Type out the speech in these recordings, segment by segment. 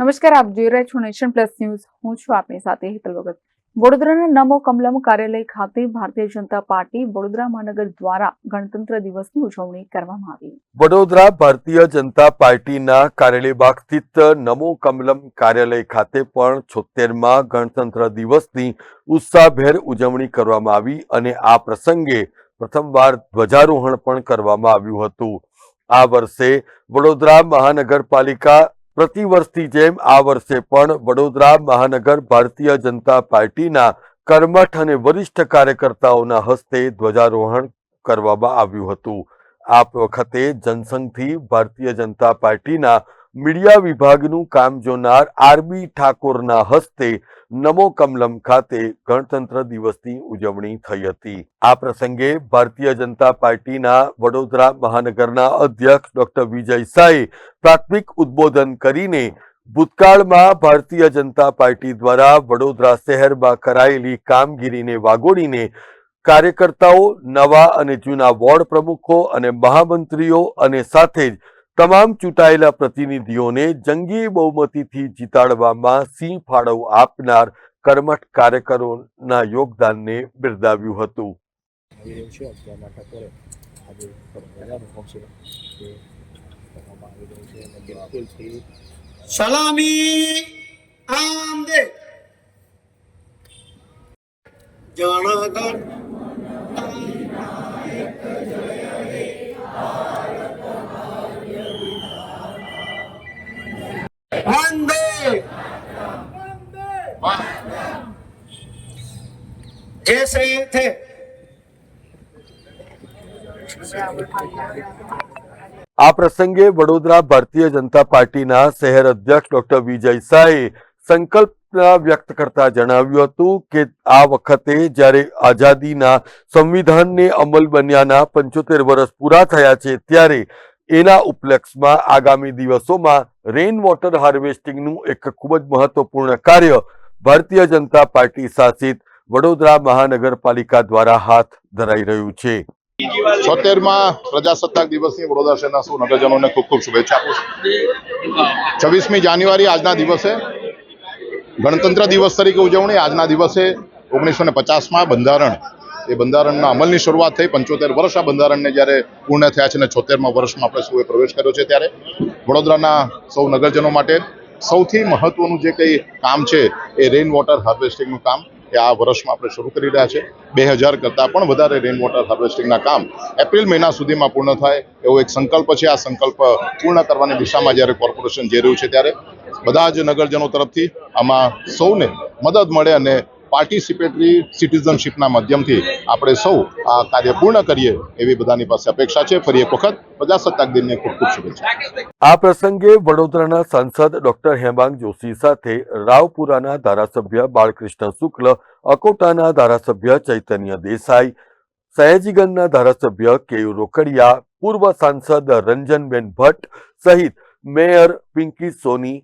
નમસ્કાર, આપ જોઈ રહ્યા છો નેશન પ્લસ ન્યૂઝ. હું છું આપની સાથે હેતલ વગત વડોદરાના નમો કમલમ કાર્યાલય ખાતે ભારતીય જનતા પાર્ટી વડોદરા મહાનગર દ્વારા ગણતંત્ર દિવસની ઉજવણી કરવામાં આવી. વડોદરા ભારતીય જનતા પાર્ટીના કાર્યાલયબાગ સ્થિત નમો કમલમ કાર્યાલય ખાતે પણ છોતેરમાં ગણતંત્ર દિવસની ઉત્સાહભેર ઉજવણી કરવામાં આવી અને આ પ્રસંગે પ્રથમવાર ધ્વજારોહણ પણ કરવામાં આવ્યું હતું. આ વર્ષે વડોદરા મહાનગરપાલિકા પ્રતિવર્ષની જેમ આ વર્ષે પણ વડોદરા મહાનગર ભારતીય જનતા પાર્ટીના કર્મઠ અને વરિષ્ઠ કાર્યકર્તાઓના હસ્તે ધ્વજારોહણ કરવામાં આવ્યું હતું. આ વખતે જનસંઘથી ભારતીય જનતા પાર્ટીના મીડિયા વિભાગનું કામ જોનાર આરબી ઠાકોરના હસ્તે નમો કમલમ ખાતે ગણતંત્ર દિવસની ઉજવણી થઈ હતી. આ પ્રસંગે ભારતીય જનતા પાર્ટીના વડોદરા મહાનગરના અધ્યક્ષ ડોક્ટર વિજય શાહે પ્રાથમિક ઉદ્બોધન કરીને ભૂતકાળમાં ભારતીય જનતા પાર્ટી દ્વારા વડોદરા શહેરમાં કરાયેલી કામગીરીને વાગોડીને કાર્યકર્તાઓ, નવા અને જૂના વોર્ડ પ્રમુખો અને મહામંત્રીઓ અને સાથે જ તમામ ચૂંટાયેલા પ્રતિનિધિઓને જંગી બહુમતીથી જીતાડવામાં સિંહ ફાળવ આપનાર કર્મઠ કાર્યકરોના યોગદાનને બિરદાવ્યું હતું. આવી રહ્યું છે અત્યારના ઠાકોરે આજે ધ્વજારોહણ છે તે કરવામાં આવી રહ્યું છે અને બિલકુલથી સલામી આમદે જનગણ વંદે જય શ્રી થે. આ પ્રસંગે વડોદરા ભારતીય જનતા પાર્ટીના શહેર અધ્યક્ષ ડોક્ટર વિજય શાહે સંકલ્પ વ્યક્ત કરતા જણાવ્યું હતું કે આ વખતે જ્યારે આઝાદીના સંવિધાનને અમલ બન્યાના પંચોતેર વર્ષ પૂરા થયા છે ત્યારે એના ઉપલક્ષમાં આગામી દિવસોમાં રેઇન વોટર હાર્વેસ્ટિંગનું એક ખૂબ જ મહત્વપૂર્ણ કાર્ય ભારતીય જનતા પાર્ટી શાસિત વડોદરા મહાનગરપાલિકા દ્વારા હાથ ધરાઈ રહ્યું છે. છોતેરમાં પ્રજાસત્તાક દિવસની વડોદરા શહેરના સૌ નગરજનોને ખૂબ ખૂબ શુભેચ્છા આપું છું. છવ્વીસમી જાન્યુઆરી આજના દિવસે, ગણતંત્ર દિવસ તરીકે ઉજવણી, આજના દિવસે ઓગણીસો ને પચાસમાં બંધારણ. એ બંધારણના અમલની શરૂઆત થઈ, પંચોતેર વર્ષ આ બંધારણને જ્યારે પૂર્ણ થયા છે અને છોતેરમાં વર્ષમાં આપણે સૌએ પ્રવેશ કર્યો છે ત્યારે, વડોદરાના સૌ નગરજનો માટે સૌથી મહત્વનું જે કંઈ કામ છે, એ રેઇન વોટર હાર્વેસ્ટિંગનું કામ એ આ વર્ષમાં આપણે શરૂ કરી રહ્યા છે. બે હજાર કરતાં પણ વધારે રેન વોટર હાર્વેસ્ટિંગના કામ એપ્રિલ મહિના સુધીમાં પૂર્ણ થાય એવો એક સંકલ્પ છે. આ સંકલ્પ પૂર્ણ કરવાની દિશામાં જ્યારે કોર્પોરેશન જઈ રહ્યું છે ત્યારે બધા જ નગરજનો તરફથી આમાં સૌને મદદ મળે અને પાર્ટિસિપેટરી સિટીઝનશીપના માધ્યમથી આપણે સૌ આ કાર્ય પૂર્ણ કરીએ એવી બધાની પાસે અપેક્ષા છે. ફરી એક વખત પ્રજાસત્તાક દિનને ખૂબ ખૂબ શુભેચ્છા. આ પ્રસંગે વડોદરાના સાંસદ ડોક્ટર હેમાંગ જોશી સાથે રાવપુરાના ધારાસભ્ય બાળકૃષ્ણ શુક્લ, અકોટાના ધારાસભ્ય ચૈતન્ય દેસાઈ, સયાજીગંજના ધારાસભ્ય કેયુ રોકડિયા, પૂર્વ સાંસદ રંજનબેન ભટ્ટ સહિત મેયર પિંકી સોની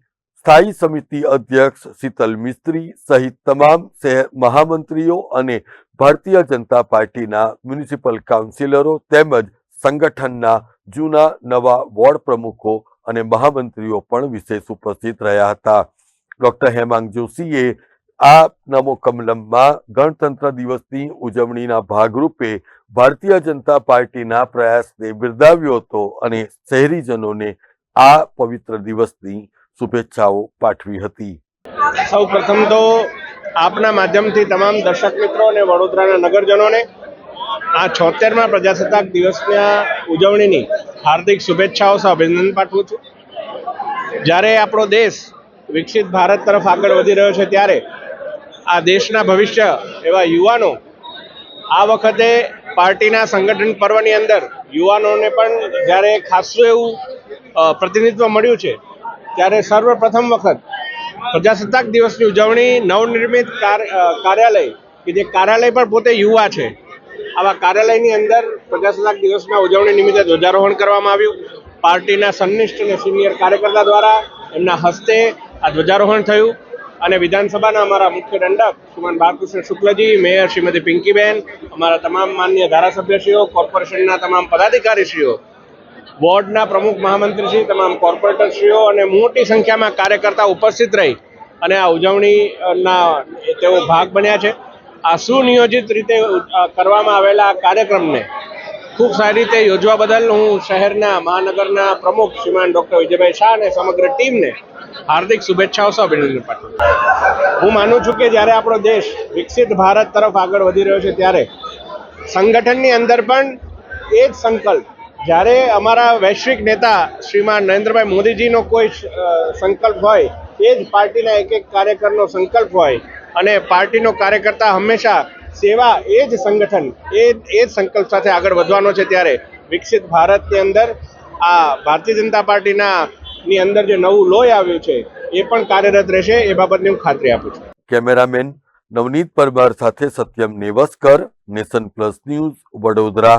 સ્થાયી સમિતિ અધ્યક્ષ શીતલ મિસ્ત્રી સહિત તમામ શહેર મહામંત્રીઓ અને ભારતીય જનતા પાર્ટીના મ્યુનિસિપલ કાઉન્સિલરો તેમજ સંગઠનના જૂના નવા વોર્ડ પ્રમુખો અને મહામંત્રીઓ પણ વિશેષ ઉપસ્થિત રહ્યા હતા. ડોક્ટર હેમાંગ જોશીએ આ નમો કમલમમાં ગણતંત્ર દિવસની ઉજવણીના ભાગરૂપે ભારતીય જનતા પાર્ટીના પ્રયાસને બિરદાવ્યો હતો અને શહેરીજનોને આ પવિત્ર દિવસની શુભેચ્છાઓ પાઠવી હતી. સૌ પ્રથમ તો આપના માધ્યમથી તમામ દર્શક મિત્રો અને વડોદરાના નગરજનોને આ છોતેરમાં પ્રજાસત્તાક દિવસના ઉજવણીની હાર્દિક શુભેચ્છાઓ સહ અભિનંદન પાઠવું છું. જ્યારે આપણો દેશ વિકસિત ભારત તરફ આગળ વધી રહ્યો છે ત્યારે આ દેશના ભવિષ્ય એવા યુવાનો આ વખતે પાર્ટીના સંગઠન પર્વની અંદર યુવાનોને પણ જ્યારે ખાસું એવું પ્રતિનિધિત્વ મળ્યું છે ત્યારે સર્વપ્રથમ વખત પ્રજાસત્તાક દિવસની ઉજવણી નવનિર્મિત કાર- કાર્યાલય, કે જે કાર્યાલય પણ પોતે યુવા છે. આવા કાર્યાલયની અંદર પ્રજાસત્તાક દિવસના ઉજવણી નિમિત્તે ધ્વજારોહણ કરવામાં આવ્યું. પાર્ટીના સન્નિષ્ઠ અને સિનિયર કાર્યકર્તા દ્વારા એમના હસ્તે આ ધ્વજારોહણ થયું. અને વિધાનસભાના અમારા મુખ્ય દંડક શ્રીમાન બાલકૃષ્ણ શુક્લજી, મેયર શ્રીમતી પિંકીબેન, અમારા તમામ માન્ય ધારાસભ્યશ્રીઓ, કોર્પોરેશનના તમામ પદાધિકારીશ્રીઓ વોર્ડના પ્રમુખ મહામંત્રીશ્રી, તમામ કોર્પોરેટરશ્રીઓ અને મોટી સંખ્યામાં કાર્યકર્તા ઉપસ્થિત રહી અને આ ઉજવણીના તેઓ ભાગ બન્યા છે. આ સુનિયોજિત રીતે કરવામાં આવેલા કાર્યક્રમને ખૂબ સારી રીતે યોજવા બદલ હું શહેરના મહાનગરના પ્રમુખ શ્રીમાન ડૉક્ટર વિજયભાઈ શાહ અને સમગ્ર ટીમને હાર્દિક શુભેચ્છાઓ સહ અભિનંદન પાઠવું હું માનું છું કે જ્યારે આપણો દેશ વિકસિત ભારત તરફ આગળ વધી રહ્યો છે ત્યારે સંગઠનની અંદર પણ એ જ સંકલ્પ જ્યારે અમારા વૈશ્વિક નેતા શ્રીમાન નરેન્દ્રભાઈ મોદીજીનો કોઈ સંકલ્પ હોય, એ જ પાર્ટીના એક એક કાર્યકરનો સંકલ્પ હોય અને પાર્ટીનો કાર્યકર્તા હંમેશા સેવા એ જ સંગઠન, એ એ જ સંકલ્પ સાથે આગળ વધવાનો છે ત્યારે વિકસિત ભારતની અંદર આ ભારતીય જનતા પાર્ટીના ની અંદર જે નવું લોહી આવ્યું છે, એ પણ કાર્યરત રહેશે, એ બાબતની હું ખાતરી આપું છું. કેમેરામેન નવનીત પરમાર સાથે Satyam Nevaskar, nation plus news Vadodara.